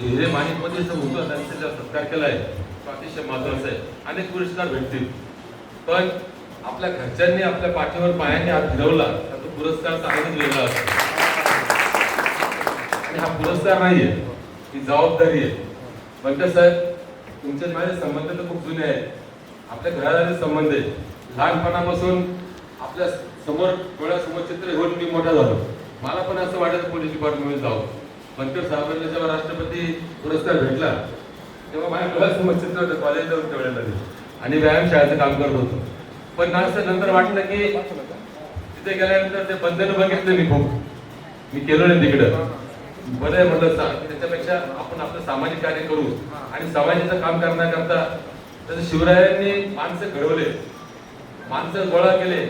हिरे माणिकमध्ये जो होतो त्यांचा जो सत्कार केला आहे तो अतिशय महत्त्वाचा आहे. अनेक पुरस्कार भेटतील. पण आपल्या घरच्यांनी आपल्या पाठीवर पायाने हात फिरवला तर तो पुरस्कार चांगलाच वेगळा असतो. आणि हा पुरस्कार नाहीये ही जबाबदारी आहे. पंकज साहेब तुमचे माझे संबंध तर खूप जुने आहेत. आपल्या घरादारी संबंध आहे लहानपणापासून आपल्यासमोर डोळ्यासमोर चित्र घेऊन मी मोठा झालो. मला पण असं वाटायचं पोलीस डिपार्टमेंटमध्ये जाऊ पंकज साहेबांना जेव्हा राष्ट्रपती पुरस्कार भेटला तेव्हा माझ्या डोळ्यासमोर चित्र होतं कॉलेज जाऊन ठेवलेलं आणि व्यायाम शाळेचं काम करत होतो. पण असं नंतर वाटलं की तिथे गेल्यानंतर ते बंधन बघितलं मी खूप. मी केलं नाही तिकडं. बरं आहे म्हटलं त्याच्यापेक्षा आपण आपलं सामाजिक कार्य करू. आणि समाजाचं काम करण्याकरता जसं शिवरायांनी माणसं घडवले माणसं गोळा केले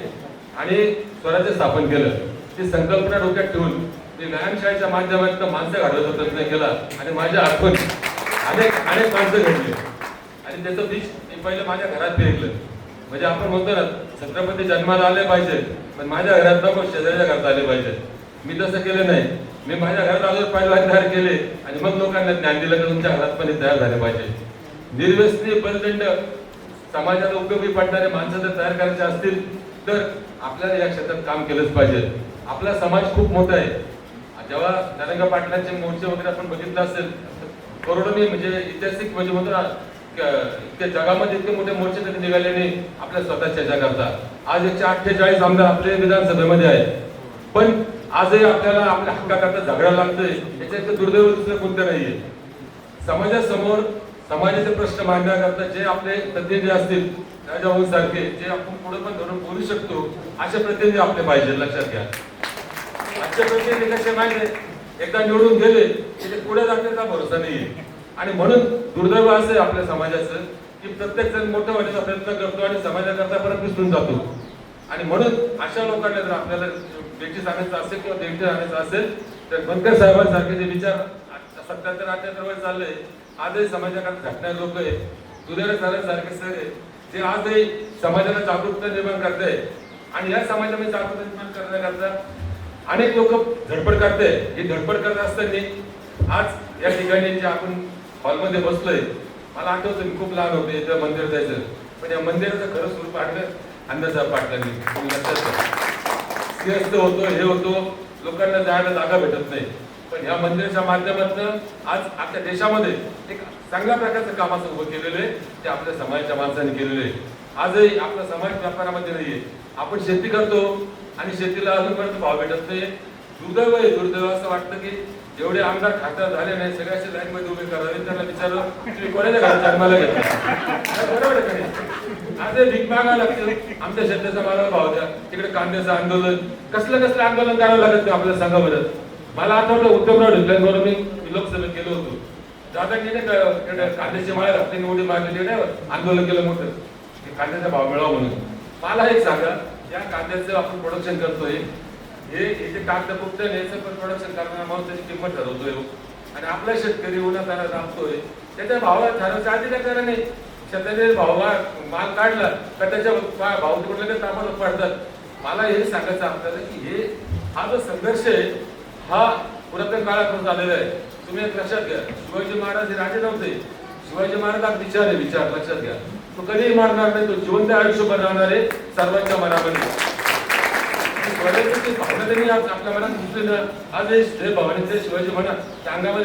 आणि स्वराज्य स्थापन केलं ती संकल्पना डोक्यात ठेवून मी व्यायामशाळेच्या माध्यमातून माणसं घडवण्याचा प्रयत्न केला आणि माझ्या आठवण अनेक अनेक माणसं घडली. आणि त्याचं बीज मी पहिलं माझ्या घरात पेरलं म्हणजे आपण म्हणतो ना छत्रपती जन्माला आले पाहिजे पण माझ्या घरात पण शेजाऱ्याच्या घरात आले पाहिजे. मी तसं केलं नाही. मी माझ्या घरात अगोदर पहिला तयार केले. आणि मग लोकांना ज्ञान दिलं की तुमच्या घरात पण तयार झाले पाहिजे. निर्व्यसनी बलदंड समाजाला उपयोगी पडणारे माणसं जर तयार करायचे असतील तर आपल्याला या क्षेत्रात काम केलंच पाहिजे. आपला समाज खूप मोठा आहे. जेव्हा नरंग पाटलांचे मोर्चे वगैरे आपण बघितलं असेल तर करोडोनी म्हणजे ऐतिहासिक म्हणजे म्हणतो जगामध्ये इतके मोठे मोर्चे कधी निघाले नाही आपल्या स्वतःच्या जगाचा आज एकशे अठ्ठेचाळीस आमदार आपले विधानसभेमध्ये आहेत. पण आजही आपल्याला आपल्या हक्काकरता झगडा लागतोय याच्यात दुर्दैव दुसरं कोणतं नाहीये. समाजासमोर समाजाचे प्रश्न मांडण्याकरता जे आपले प्रतिनिधी असतील राजा सारखे जे आपण पुढे पण धरून बोलू शकतो असे प्रतिनिधी आपले पाहिजे लक्षात घ्या. आजच्या प्रतिनिधी कसे माहिती एकदा निवडून गेले की ते पुढे जाण्याचा भरोसा नाही आणि म्हणून दुर्दैव असं आहे आपल्या समाजाचं की प्रत्येक जण मोठं होण्याचा प्रयत्न करतो आणि समाजाकरता परत विसरून जातो. आणि म्हणून अशा लोकांना जर आपल्याला व्यक्ती सांगायचं असेल किंवा देवटी आणायचं असेल तर बनकर साहेबांसारखे जे विचार सत्याहत्तर अठ्याहत्तर वय चालले आजही समाजाकडे घटणारे लोक आहे सुधारे सारखे सर आहे जे आजही समाजाला जागरूकता निर्माण करत आहे आणि या समाजामध्ये जागरूकता निर्माण करण्याकरता अनेक लोक धडपड करते हे धडपड करत असताना आज या ठिकाणी जे आपण हॉलमध्ये बसलोय मला आठवतं मी खूप लहान होते इथं मंदिर जायचं. पण या मंदिराचं खरं स्वरूप आठलं अंदाजा पाटलांनी. तुम्ही लक्षात सिंहस्थ होतो हे होतो लोकांना जायला जागा भेटत नाही. पण या मंदिराच्या माध्यमातून आज आपल्या देशामध्ये एक चांगल्या प्रकारचं काम असं उभं केलेलं आहे ते आपल्या समाजाच्या माणसाने केलेलं आहे. आजही आपला समाज व्यापारामध्ये नाहीये. आपण शेती करतो आणि शेतीला अजूनपर्यंत भाव भेटत नाही दुर्दैव आहे दुर्दैव. असं वाटतं की जेवढे आमदार खासदार झाले नाही सगळ्याचे लाईन मध्ये उभे करावे. त्यांना विचारलं तुम्ही कोणाच्या घरात जन्माला घेतला बरोबर आहे आज भीक मागायला लागतं. आमच्या शेताचा मला भाव द्या. तिकडे कांद्याचं आंदोलन. कसलं कसलं आंदोलन करावं लागत नाही आपल्या संघामध्ये मला आठवलं उद्धवराव ढिकलांवर मी मी लोकसभेत गेलो होतो. दादा नाही कांद्याची माळ्या घातली निवडी मारली तिकडे आंदोलन केलं मोठं. की कांद्याचा भाव मिळावा म्हणून. मला एक सांगा या कांद्याचं आपण प्रोडक्शन करतोय हे हे कागद फक्त याचं पण प्रोडक्शन करणारा माणूस त्याची किंमत ठरवतोय हो. आणि आपला शेतकरी उन्हात राबतोय त्याच्या भावाला ठरवायचं अधिकार नाही शेतकरी भावा माल काढला तर त्याच्या भाव तिकडे लगेच आम्हाला पडतात? मला हे सांगायचं आपल्याला की हे हा जो संघर्ष आहे हा पुरातन काळापासून झालेला आहे. तुम्ही एक लक्षात घ्या शिवाजी महाराज हे राजे नव्हते. शिवाजी महाराज विचार आहे विचार लक्षात घ्या. तो कधीही मारणार नाही तो जिवंत आयुष्यभर राहणार आहे सर्वांच्या मनामध्ये. भावना त्यांनी आज आपल्या मनात घुसलेलं आज हे श्री शिवाजी म्हणा त्या अंगामध्ये